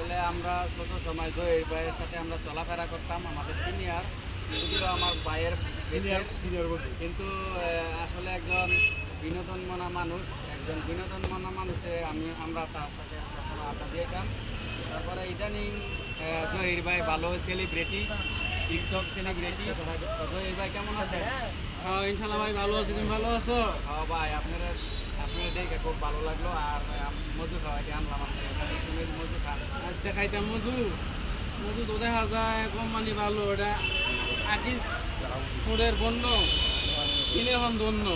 আসলে আমরা ছোট সময় জয়ের ভাইয়ের সাথে আমরা চলাফেরা করতাম আমাদের সিনিয়র যদিও আমার ভাইয়ের সিনিয়র সিনিয়র কিন্তু আসলে একজন বিনোদন মনা মানুষ একজন বিনোদন মনা মানুষে আমি আমরা তার সাথে আড্ডা দিয়েতাম তারপরে ইদানিং জহির ভাই ভালো সেলিব্রিটি টিকটক সেলিব্রিটি জহির ভাই কেমন আছে হ্যাঁ ইনশাল্লাহ ভাই ভালো আছি তুমি ভালো আছো? হ্যাঁ ভাই আপনারা দেখে খুব ভালো লাগল। আর মধু খাওয়াইতে আনলাম আপনার মধু খান। আচ্ছা খাইতাম মধু। মধু তো দেখা যায় কোম্পানি ভালো এটা আকিস ফুডের পণ্য কিনে হন ধন্য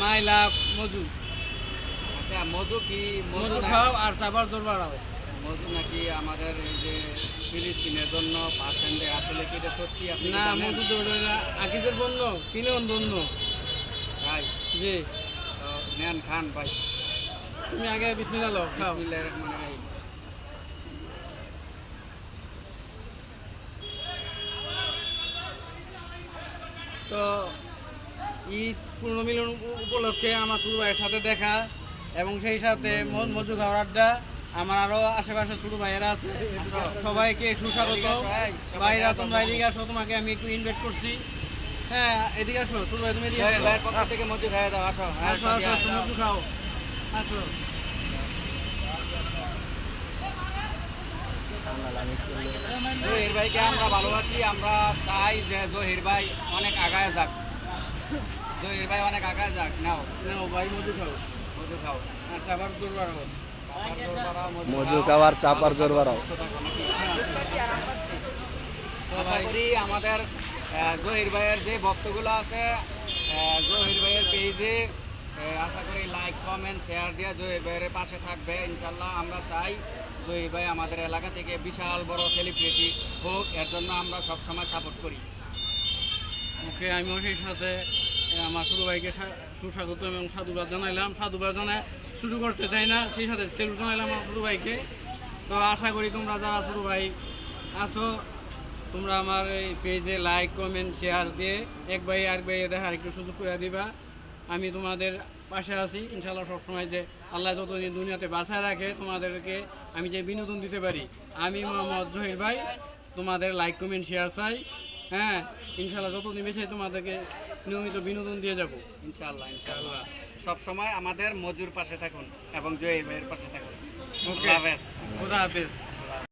মাই লাভ মধু। আচ্ছা মধু কি মধু খাও আর চাবার জোর বাড়াও। মধু নাকি আমাদের এই যে ফিলিস্তিনের জন্য পার্সেন্টে আসলে কি এটা সত্যি না? মধু ওটা আকিসের পণ্য কিনে হন ধন্য ভাই। জি। নেন খান ভাই। তুমি আগে বিসমিল্লাহ লও খাও। বিসমিল্লাহির রহমানির রহিম। তো ঈদ পূর্ণমিলন উপলক্ষে আমার ছোটো ভাইয়ের সাথে দেখা এবং সেই সাথে মজু আড্ডা। আমার আরও আশেপাশে ছোটো ভাইয়েরা আছে। সবাইকে সুস্বাগত। ভাইরা তোমরা এদিকে আসো তোমাকে আমি একটু ইনভাইট করছি। হ্যাঁ এদিকে আসো তুমি এদিকে আসো। ভাইয়ের পক্ষ থেকে মধু দাও আসো হ্যাঁ, আসো খাও। আসো। জহির ভাইকে আমরা ভালোবাসি আমরা চাই যে জহির ভাই অনেক আগায় যাক। জহির ভাই অনেক আগায় যাক নাও। নাও ভাই মজু খাও। মধু খাও। আচ্ছা আবার জোর বাড়াবো বাড়াও, মজু খাওয়ার চাপার জোর বাড়াও। আশা করি আমাদের জহির ভাইয়ের যে ভক্তগুলো আছে জহির ভাইয়ের পেজে আশা করি লাইক কমেন্ট শেয়ার দিয়ে জহির ভাইয়ের পাশে থাকবে। ইনশাল্লাহ আমরা চাই জহির ভাই আমাদের এলাকা থেকে বিশাল বড় সেলিব্রিটি হোক, এর জন্য আমরা সবসময় সাপোর্ট করি। ওকে, আমি সেই সাথে আমার ছোটো ভাইকে সুস্বাগত এবং সাধুবাদ জানাইলাম। সাধুবাদ জানায় শুরু করতে চাই না, সেই সাথে সেলুট জানাইলাম আমার ছোটো ভাইকে। তো আশা করি তোমরা যারা ছোটো ভাই আছো তোমরা আমার এই পেজে লাইক কমেন্ট শেয়ার দিয়ে এক ভাই আর ভাই দেখার একটু সুযোগ করে দিবা। আমি তোমাদের পাশে আছি। ইনশাল্লাহ সবসময় যে আল্লাহ যতদিন দুনিয়াতে বাঁচায় রাখে তোমাদেরকে আমি যে বিনোদন দিতে পারি। আমি মোহাম্মদ জহির ভাই তোমাদের লাইক কমেন্ট শেয়ার চাই। হ্যাঁ ইনশাল্লাহ যতদিন বেশি তোমাদেরকে নিয়মিত বিনোদন দিয়ে যাব। ইনশাল্লাহ ইনশাল্লাহ সবসময় আমাদের মজুর পাশে থাকুন এবং জহির ভাইয়ের পাশে থাকুন। আল্লাহ হাফেজ। খোদা হাফেজ।